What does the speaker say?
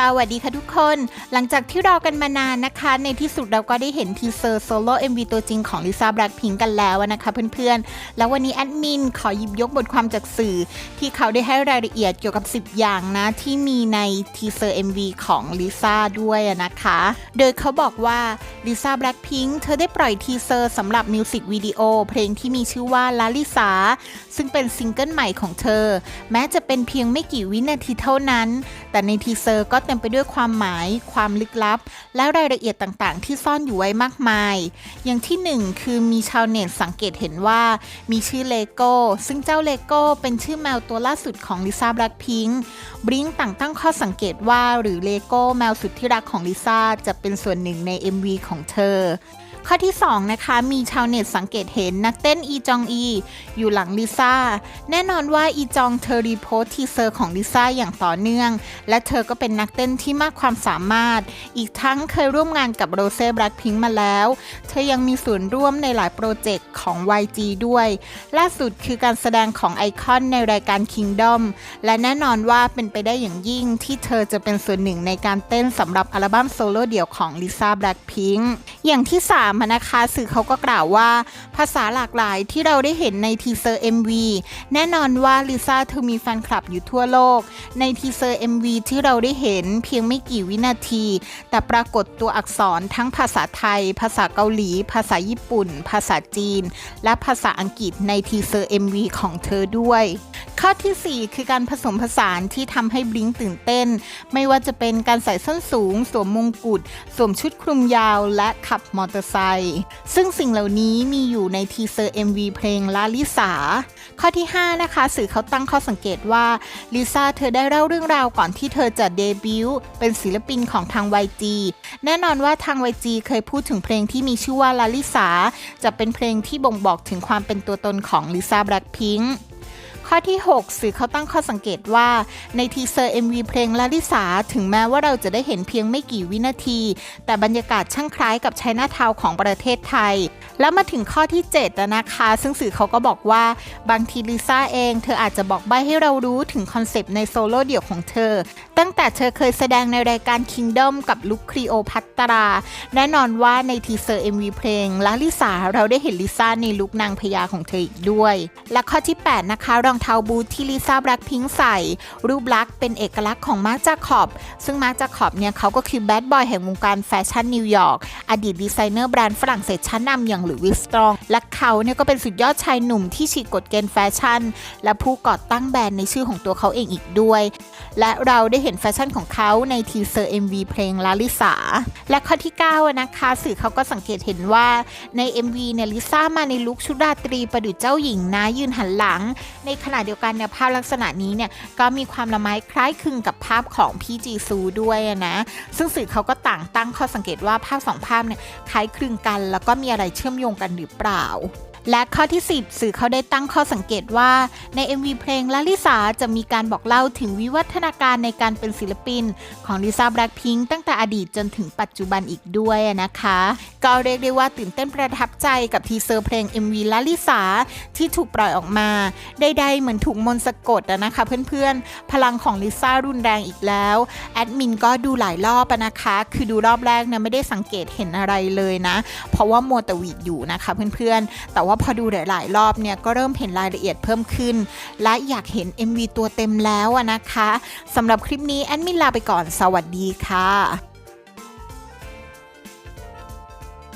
สวัสดีค่ะทุกคน หลังจากที่รอกันมานานนะคะ ในที่สุดเราก็ได้เห็นทีเซอร์โซโล่ MV ตัวจริงของลิซ่าแบล็คพิงกันแล้วนะคะเพื่อนๆ แล้ววันนี้แอดมินขอหยิบยกบทความจากสื่อ ที่เขาได้ให้รายละเอียดเกี่ยวกับ 10 อย่างนะ ที่มีในทีเซอร์ MV ของลิซ่าด้วยนะคะ โดยเขาบอกว่าลิซ่าแบล็คพิงเธอได้ปล่อยทีเซอร์สำหรับมิวสิกวิดีโอเพลงที่มีชื่อว่าลาลิสาซึ่งเป็นซิงเกิลใหม่ของเธอ แม้จะเป็นเพียงไม่กี่วินาทีเท่านั้น แต่ในทีเซอร์ก็เต็มไปด้วยความหมาย ความลึกลับ และรายละเอียดต่างๆ ที่ซ่อนอยู่ไว้มากมาย อย่างที่หนึ่งคือมีชาวเน็ตสังเกตเห็นว่า มีชื่อเลโก้ ซึ่งเจ้าเลโก้เป็นชื่อแมวตัวล่าสุดของลิซ่าแบล็คพิงค์บริงต่างตั้งข้อสังเกตว่าหรือเลโก้แมวสุดที่รักของลิซ่าจะเป็นส่วนหนึ่งใน MV ของเธอข้อที่ 2 นะคะ มีชาวเน็ตสังเกตเห็นนักเต้นอีจองอี อยู่หลังลิซ่า แน่นอนว่าอีจองเธอรีโพสต์ทีเซอร์ของลิซ่าอย่างต่อเนื่อง และเธอก็เป็นนักเต้นที่มากความสามารถ อีกทั้งเคยร่วมงานกับโรเซ่แบล็คพิงค์มาแล้ว เธอยังมีส่วนร่วมในหลายโปรเจกต์ของ YG ด้วย ล่าสุดคือการแสดงของไอคอนในรายการ Kingdom และแน่นอนว่าเป็นไปได้อย่างยิ่งที่เธอจะเป็นส่วนหนึ่งในการเต้นสำหรับอัลบั้มโซโล่เดี่ยวของลิซ่าแบล็คพิงค์อย่างที่3นะคะสื่อเขาก็กล่าวว่า ภาษาหลากหลายที่เราได้เห็นในทีเซอร์ MV แน่นอนว่าลิซ่าเธอมีแฟนคลับอยู่ทั่วโลก ในทีเซอร์ MV ที่เราได้เห็นเพียงไม่กี่วินาที แต่ปรากฏตัวอักษรทั้งภาษาไทย ภาษาเกาหลี ภาษาญี่ปุ่น ภาษาจีน และภาษาอังกฤษในทีเซอร์ MV ของเธอด้วย ข้อทีสี่ 4 คือการผสมผสานที่ทำให้บลิงตื่นเต้น ไม่ว่าจะเป็นการใส่ส้นสูง สวมมงกุฎสวมชุดคลุมยาวและขับมอเตอร์ไซค์ซึ่งสิ่งเหล่านี้มีอยู่ในทีเซอร์ MV เพลงลาลิสาข้อที่ 5 นะคะ สื่อเขาตั้งข้อสังเกตว่าลิซ่าเธอได้เล่าเรื่องราวก่อนที่เธอจะเดบิวต์เป็นศิลปินของทาง YG แน่นอนว่าทาง YG เคยพูดถึงเพลงที่มีชื่อว่าลาลิสาจะเป็นเพลงที่บ่งบอกถึงความเป็นตัวตนของลิซ่าแบล็คพิงค์ ข้อที่ 6 สื่อเขาตั้งข้อสังเกตว่า ในทีเซอร์ MV เพลงลาลิสา ถึงแม้ว่าเราจะได้เห็นเพียงไม่กี่วินาที แต่บรรยากาศช่างคล้ายกับไชน่าทาวน์ของประเทศไทย แล้วมาถึงข้อที่7นะคะ ซึ่งสื่อเขาก็บอกว่าบางทีลิซ่าเอง เธออาจจะบอกใบให้เรารู้ถึงคอนเซปต์ในโซโล่เดี่ยวของเธอ ตั้งแต่เธอเคยแสดงในรายการ Kingdom กับลุคครีโอพัตตรา แน่นอนว่าในทีเซอร์ MV เพลงลาลิสาเราได้เห็นลิซ่าในลุคนางพญาของเธออีกด้วย และข้อที่ 8 นะคะ รองเท้าบูทที่ลิซ่าแบล็คพิงใส่ รูปลักษณ์เป็นเอกลักษณ์ของมาร์คจาคอบ ซึ่งมาร์คจาคอบเนี่ยเขาก็คือแบดบอยแห่งวงการแฟชั่นนิวยอร์กอดีตดีไซเนอร์แบรนด์ฝรั่งเศสชั้นนำอย่างหลุยส์วิสตรอง และเขาเนี่ยก็เป็นสุดยอดชายหนุ่มที่ฉีกกฎเกณฑ์แฟชั่น และผู้ก่อตั้งแบรนด์ในชื่อของตัวเขาเองอีกด้วย และเราได้เห็นแฟชั่นของเขาในทีเซอร์ MV เพลงลาลิสาและข้อที่9นะคะสื่อเขาก็สังเกตเห็นว่าใน MV เนี่ยลิซ่ามาในลุคชุดราตรีประดุจเจ้าหญิงนะยืนหันหลัง ในขณะเดียวกันเนี่ยภาพลักษณะนี้เนี่ยก็มีความละไม้คล้ายคลึงกับภาพของพี่จีซูด้วยนะซึ่งสื่อเขาก็ต่างตั้งข้อสังเกตว่าภาพสองภาพเนี่ยคล้ายคลึงกัน แล้วก็มีอะไรเชื่อมโยงกันหรือเปล่า และข้อที่ 10 สื่อเขาได้ตั้งข้อสังเกตว่าใน MV เพลงลาลิสาจะมีการบอกเล่าถึงวิวัฒนาการในการเป็นศิลปิน ของลิซ่าแบล็คพิงค์ตั้งแต่อดีตจนถึงปัจจุบันอีกด้วยนะคะ ก็เรียกได้ว่าตื่นเต้นประทับใจกับทีเซอร์เพลง MV ลาลิสาที่ถูกปล่อยออกมาใดๆเหมือนถูกมนต์สะกดนะคะเพื่อนๆ พลังของลิซ่ารุนแรงอีกแล้วแอดมินก็ดูหลายรอบนะคะ คือดูรอบแรกเนี่ยไม่ได้สังเกตเห็นอะไรเลยนะ เพราะว่ามัวแต่วีดอยู่นะคะเพื่อนๆแต่ว่าว่าพอดูหลาย ๆ รอบเนี่ยก็เริ่มเห็นรายละเอียดเพิ่มขึ้น และอยากเห็น MV ตัวเต็มแล้วนะคะสำหรับคลิปนี้แอดมินลาไปก่อนสวัสดีค่ะ